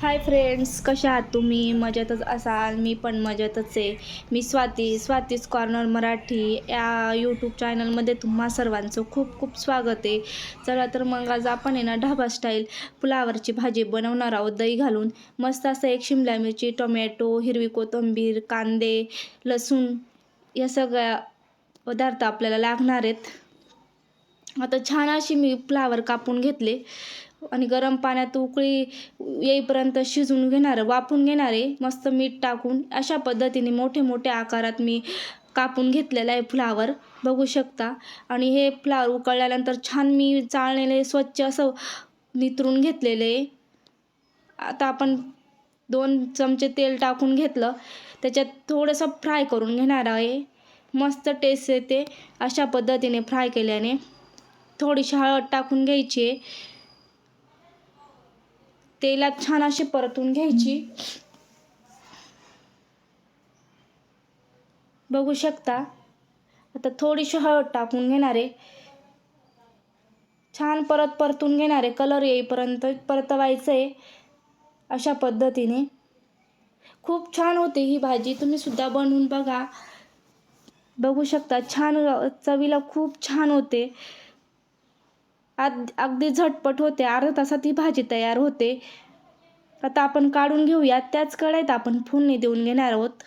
Hi friends कशा आहात तुम्ही? मजेतच असाल? मी पण मजेतच आहे. मी स्वाती स्वातीच कॉर्नर मराठी. या यूट्यूब चॅनलमध्ये तुम्हा सर्वांचं खूप खूप स्वागत आहे. चला तर मग आज आपण आहे ना ढाबा स्टाईल पुलावरची भाजी बनवणार आहोत. दही घालून मस्त असं एक शिमला मिरची टोमॅटो हिरवी कोथिंबीर कांदे लसूण या सगळ्या पदार्थ आपल्याला लागणार आहेत. आता छान अशी मी फ्लावर कापून घेतले. आणि गरम पाण्यात उकळी येईपर्यंत शिजवून घेणार वाफून घेणारे मस्त मीठ टाकून अशा पद्धतीने मोठे मोठे आकारात मी कापून घेतलेलं आहे फ्लावर बघू शकता. आणि हे फ्लावर उकळल्यानंतर छान मी चाळलेले स्वच्छ असं नितरून घेतलेलं आहे. आता आपण दोन चमचे तेल टाकून घेतलं. त्याच्यात थोडंसं फ्राय करून घेणार आहे. मस्त टेस्ट येते अशा पद्धतीने फ्राय केल्याने. थोडीशी हळद टाकून घ्यायची आहे. तेलात छान अशी परतून घ्यायची. बघू शकता. आता थोडीशी हळद टाकून घेणारे. छान परत परतून घेणारे. कलर येईपर्यंत परतवायचं आहे अशा पद्धतीने. खूप छान होते ही भाजी. तुम्ही सुद्धा बनवून बघा. बघू शकता. छान चवीला खूप छान होते. अगदी झटपट होते. अर्धा तासात ही भाजी तयार होते. आता आपण काढून घेऊया. त्याच कढईत आपण फोडणी देऊन घेणार आहोत.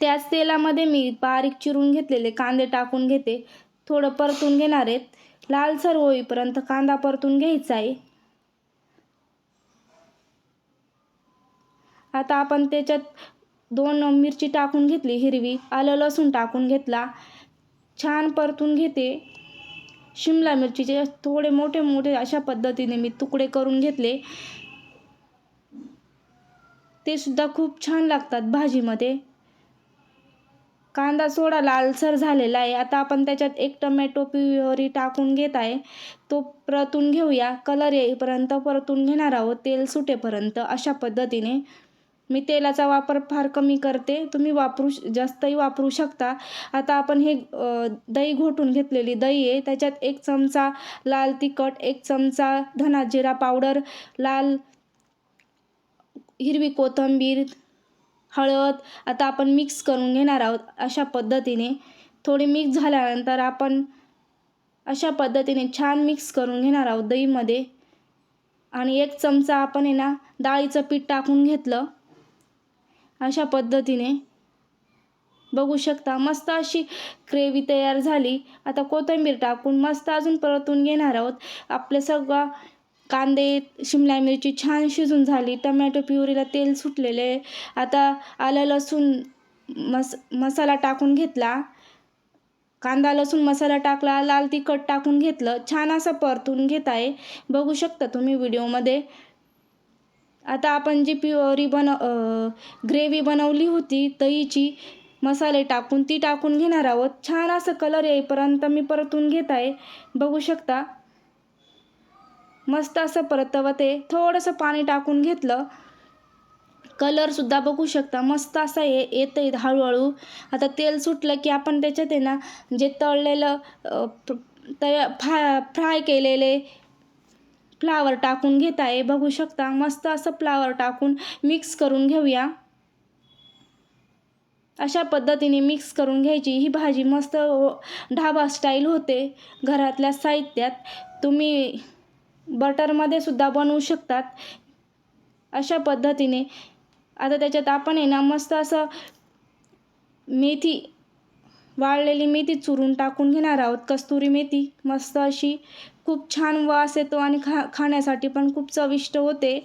त्याच तेलामध्ये मी बारीक चिरून घेतलेले कांदे टाकून घेते. थोडं परतून घेणार आहेत. लालसर होईपर्यंत कांदा परतून घ्यायचा आहे. आता आपण त्याच्यात दोन मिरची टाकून घेतली हिरवी. आलं लसूण टाकून घेतला. छान परतून घेते. शिमला मिरचीचे थोडे मोठे मोठे अशा पद्धतीने मी तुकडे करून घेतले. ते सुद्धा खूप छान लागतात भाजीमध्ये. कांदा सोडा लालसर झालेला आहे. आता आपण त्याच्यात एक टमॅटो प्युरी टाकून घेत आहे. तो परतून घेऊया. कलर येईपर्यंत परतून घेणार आहोत. तेल सुटेपर्यंत अशा पद्धतीने मी तेलाचा वापर फार कमी करते. तुम्ही वापरू जास्तही वापरू शकता. आता आपण हे दही घोटून घेतलेली दही आहे. त्याच्यात एक चमचा लाल तिखट एक चमचा धना जिरा पावडर लाल हिरवी कोथिंबीर हळद. आता आपण मिक्स करून घेणार आहोत अशा पद्धतीने. थोडी मिक्स झाल्यानंतर आपण अशा पद्धतीने छान मिक्स करून घेणार आहोत दहीमध्ये. आणि एक चमचा आपण आहे ना डाळीचं पीठ टाकून घेतलं. अशा पद्धतीने. बघू शकता मस्त अशी ग्रेव्ही तयार झाली. आता कोथिंबीर टाकून मस्त अजून परतून घेणार आहोत. आपले सगळं कांदे शिमला मिरची छान शिजून झाली. टमॅटो प्युरीला तेल सुटलेले. आता आलं लसूण मस मसाला टाकून घेतला. कांदा लसूण मसाला टाकला. लाल तिखट टाकून घेतलं. छान असं परतून घेत आहे बघू शकता तुम्ही व्हिडिओमध्ये. आता आपण जी प्युरी बन ग्रेव्ही बनवली होती दहीची मसाले टाकून ती टाकून घेणार आहोत. छान असं कलर येईपर्यंत मी परतून घेत आहे. बघू शकता. मस्त असं परतवते थोडंसं पाणी टाकून घेतलं. कलरसुद्धा बघू शकता. मस्त असा ये येतं आहे हळूहळू. आता तेल सुटलं की आपण त्याच्यात आहे ना जे तळलेलं तया फ्रा फ्राय केलेले फ्लावर टाकून घेत आहे बघू शकता. मस्त असं फ्लावर टाकून मिक्स करून घेऊया. अशा पद्धतीने मिक्स करून घ्यायची. ही भाजी मस्त ढाबा स्टाईल होते घरातल्या साहित्यात. तुम्ही बटरमध्ये सुद्धा बनवू शकतात. अशा पद्धतीने. आता त्याच्यात आपण आहे ना मस्त असं मेथी वाळलेली मेथी चुरून टाकून घेणार आहोत. कस्तुरी मेथी मस्त अशी खूप छान वास येतो आणि खा खाण्यासाठी पण खूप चविष्ट होते.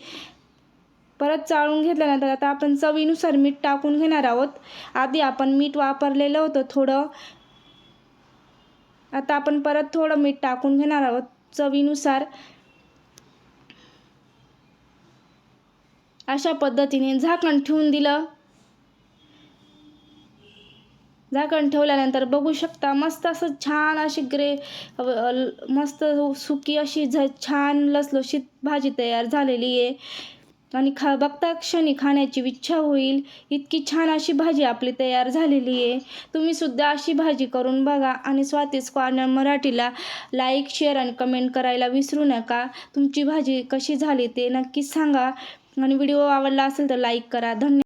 परत चाळून घेतल्यानंतर आता आपण चवीनुसार मीठ टाकून घेणार आहोत. आधी आपण मीठ वापरलेलं होतं थोडं. आता आपण परत थोडं मीठ टाकून घेणार आहोत चवीनुसार. अशा पद्धतीने झाकण ठेवून दिलं. झाकण ठेवल्यानंतर बघू शकता मस्त असं छान अशी ग्रे मस्त सुकी अशी झ छान लसलशीत भाजी तयार झालेली आहे. आणि खा बघता क्षणी खाण्याची इच्छा होईल. इतकी छान अशी भाजी आपली तयार झालेली आहे. तुम्हीसुद्धा अशी भाजी करून बघा आणि स्वातीस कॉर्नर मराठीला लाईक शेअर आणि कमेंट करायला विसरू नका. तुमची भाजी कशी झाली ते नक्कीच सांगा. आणि व्हिडिओ आवडला असेल तर लाईक करा. धन्यवाद